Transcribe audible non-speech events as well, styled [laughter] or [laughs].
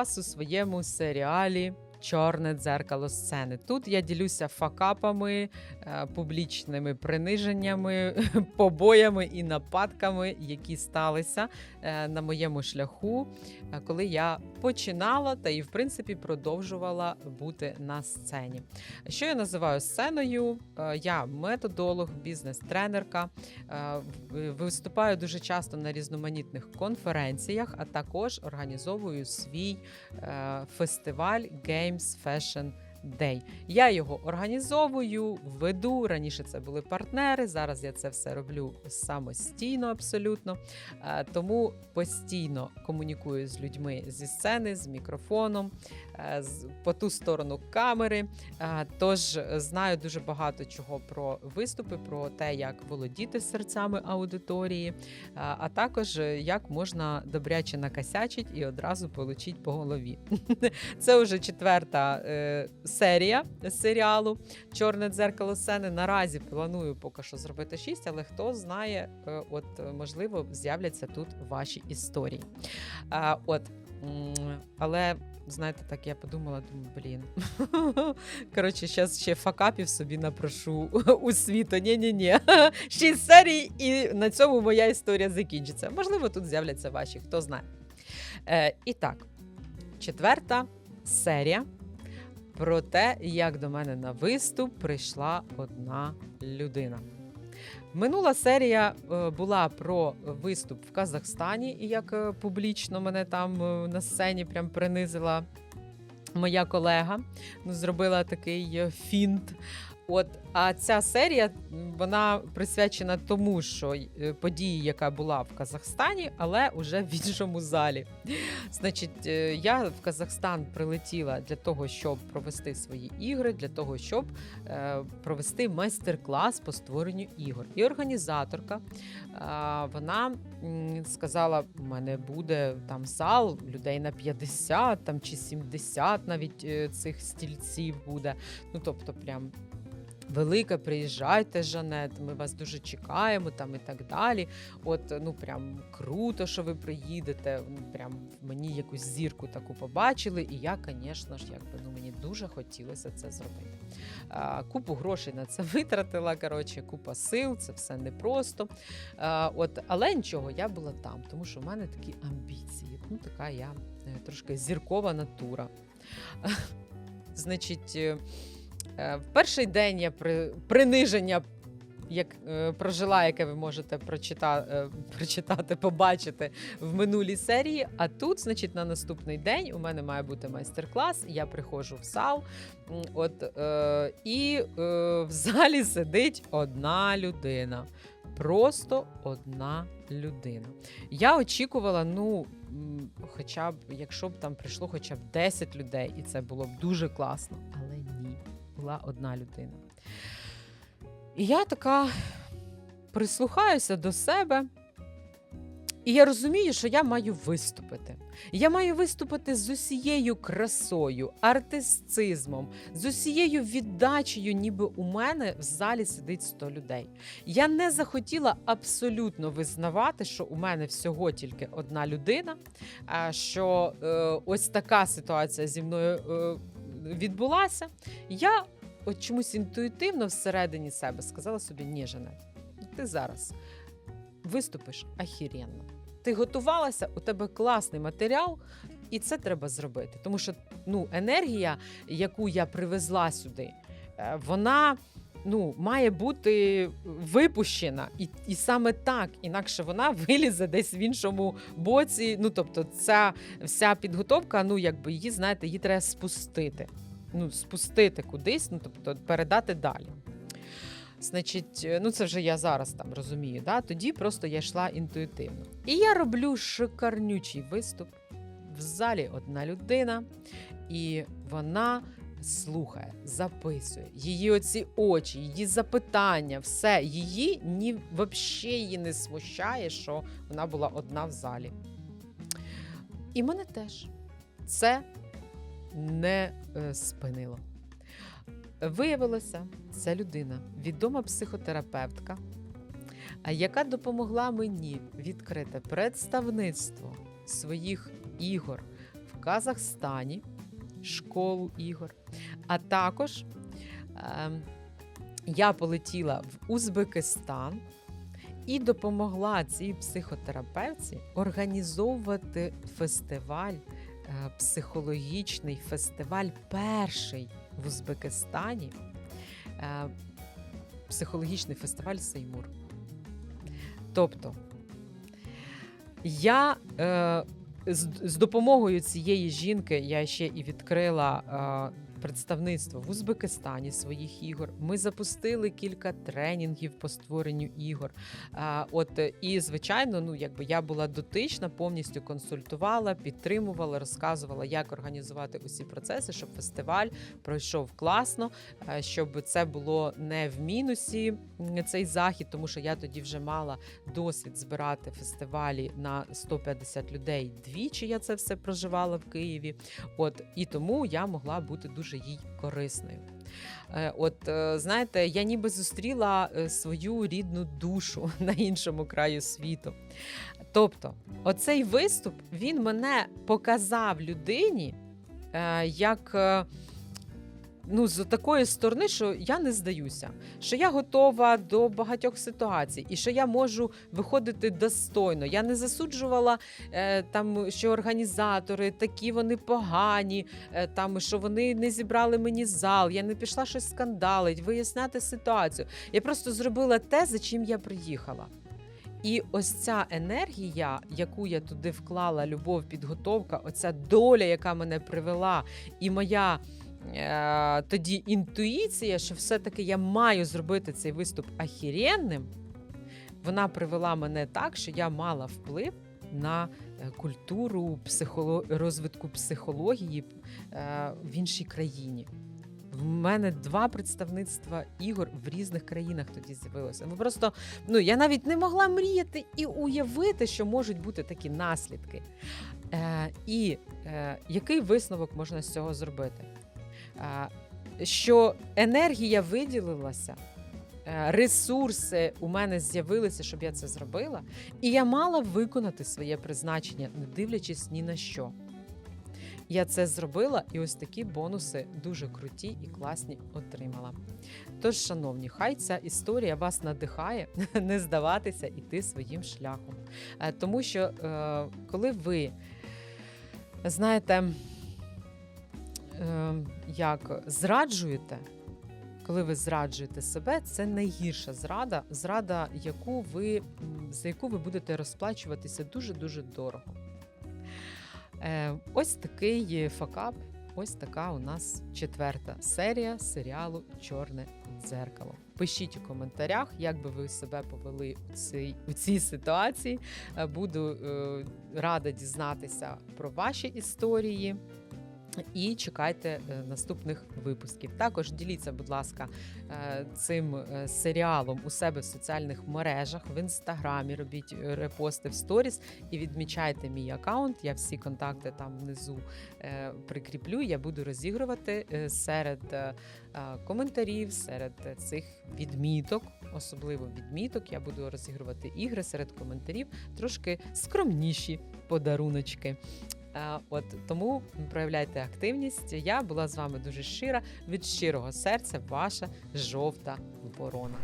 вас у своєму серіалі Чорне дзеркало сцени. Тут я ділюся факапами, е, публічними приниженнями, [laughs] побоями і нападками, які сталися е, на моєму шляху, е, коли я починала та і в принципі продовжувала бути на сцені. Що я називаю сценою? Я методолог, бізнес-тренерка. Виступаю дуже часто на різноманітних конференціях, а також організовую свій фестиваль fashion Day. Я його організовую, веду. Раніше це були партнери. Зараз я це все роблю самостійно, абсолютно. Е, Тому постійно комунікую з людьми зі сцени, з мікрофоном, е, по ту сторону камери. Е, Тож знаю дуже багато чого про виступи, про те, як володіти серцями аудиторії, а також як можна добряче накосячить і одразу получить по голові. [laughs] Це вже четверта серія серіалу Чорне дзеркало сцени. Наразі планую поки що зробити шість, але хто знає, е, от е, можливо з'являться тут ваші історії. А, от, але знаєте, так я подумала, думаю, блін. [laughs] Коротше, зараз ще факапів собі напрошу [laughs] у світу. Ні-ні-ні. [laughs] Шість серій, і на цьому моя історія закінчиться. Можливо, тут з'являться ваші, хто знає. Е, і так, четверта серія про те, як до мене на виступ прийшла одна людина. Минула серія е, була про виступ в Казахстані, і як е, публічно мене там е, на сцені прям принизила моя колега. Ну, зробила такий фінт. От, а ця серія вона присвячена тому, що е, події, яка була в Казахстані, але уже в іншому залі. Значить, е, я в Казахстан прилетіла для того, щоб провести свої ігри, для того, щоб е, провести майстер-клас по створенню ігор. І організаторка вона сказала: у мене буде там зал людей на 50 там, чи 70 навіть цих стільців буде. Ну, тобто, прям. Велика, приїжджайте, Жанет, ми вас дуже чекаємо там і так далі. От ну прям круто, що ви приїдете. Ну, Прям мені якусь зірку таку побачили, і я, звісно ж, якби ну мені дуже хотілося це зробити. А, купу грошей на це [laughs] витратила. Коротше, купа сил, це все непросто. А, от, але нічого, я була там, тому що в мене такі амбіції. Ну, така я е, трошки зіркова натура. [laughs] Значить, е, в перший день я при приниження. Як е, прожила, яке ви можете прочитати, е, прочитати, побачити в минулій серії. А тут, значить, на наступний день у мене має бути майстер-клас. Я приходжу в зал, от е, і е, в залі сидить одна людина. Просто одна людина. Я очікувала, ну, хоча б, якщо б там прийшло хоча б 10 людей, і це було б дуже класно. Була одна людина. І я така прислухаюся до себе. І я розумію, що я маю виступити. Я маю виступити з усією красою, артистизмом, з усією віддачею, ніби у мене в залі сидить 100 людей. Я не захотіла абсолютно визнавати, що у мене всього тільки одна людина, що е, ось така ситуація зі мною е, відбулася. Я от чомусь інтуїтивно всередині себе сказала собі: ні, Жанет, ти зараз виступиш ахіренно. Ти готувалася, у тебе класний матеріал, і це треба зробити. Тому що ну, енергія, яку я привезла сюди, е, вона ну, має бути випущена. І, і саме так, інакше вона [laughs] вилізе десь в іншому боці. Ну, тобто, ця вся підготовка, ну, якби її, знаєте, її треба спустити. Ну, спустити кудись, ну, тобто передати далі. Значить, е, ну це вже я зараз там розумію. Да? Тоді просто я йшла інтуїтивно. І я роблю шикарнючий виступ. В залі одна людина, і вона слухає, записує її оці очі, її запитання, все її ні взагалі її не смущає, що вона була одна в залі. І мене теж це не е, спинило. Виявилося, ця людина відома психотерапевтка, яка допомогла мені відкрити представництво своїх ігор в в Казахстані школу ігор. А також ем, я полетіла в Узбекистан і допомогла цій психотерапевці організовувати фестиваль, е, психологічний фестиваль, перший в Узбекистані. е, Психологічний фестиваль Сеймур. Тобто я е, з, з допомогою цієї жінки я ще і відкрила е, представництво в Узбекистані своїх ігор. Ми запустили кілька тренінгів по створенню ігор. Е, от і звичайно, ну якби я була дотична, повністю консультувала, підтримувала, розказувала, як організувати усі процеси, щоб фестиваль пройшов класно, щоб це було не в мінусі цей захід, тому що я тоді вже мала досвід збирати фестивалі на 150 людей. Двічі я це все проживала в Києві. От і тому я могла бути дуже їй корисною. Е, От е, знаєте, я ніби зустріла е, свою рідну душу [laughs] на іншому краю світу. Тобто, оцей виступ він мене показав людині як. Ну, з такої сторони, що я не здаюся, що я готова до багатьох ситуацій, і що я можу виходити достойно. Я не засуджувала е, там, що організатори такі вони погані, е, там що вони не зібрали мені зал. Я не пішла щось скандалить, виясняти ситуацію. Я просто зробила те, за чим я приїхала. І ось ця енергія, яку я туди вклала, любов, підготовка, оця доля, яка мене привела, і моя е, тоді інтуїція, що все-таки я маю зробити цей виступ ахіренним, вона привела мене так, що я мала вплив на е, культуру психоло... розвитку психології е, в іншій країні. В мене два представництва ігор в різних країнах тоді з'явилося. Ви просто ну я навіть не могла мріяти і уявити, що можуть бути такі наслідки. Е, і е, який висновок можна з цього зробити? Що енергія виділилася, е, ресурси у мене з'явилися, щоб я це зробила, і я мала виконати своє призначення, не дивлячись ні на що. Я це зробила, і ось такі бонуси дуже круті і класні отримала. Тож, шановні, хай ця історія вас надихає [laughs] не здаватися, іти своїм шляхом. Е, Тому що е, коли ви знаєте, е, як зраджуєте, коли ви зраджуєте себе, це найгірша зрада, зрада, яку ви, за яку ви будете розплачуватися дуже-дуже дорого. Е, ось такий факап, ось така у нас четверта серія серіалу Чорне дзеркало. Пишіть у коментарях, як би ви себе повели у цій, у цій ситуації. Е, Буду е, рада дізнатися про ваші історії. І чекайте е, наступних випусків. Також діліться, будь ласка, е, цим е, серіалом у себе в соціальних мережах, в інстаграмі. Робіть репости в сторіс і відмічайте мій аккаунт. Я всі контакти там внизу прикріплю. Я буду розігрувати серед коментарів, серед цих відміток, особливо відміток. Я буду розігрувати ігри серед коментарів, трошки скромніші подаруночки. Е, от тому проявляйте активність. Я була з вами дуже щира. Від щирого серця ваша жовта ворона.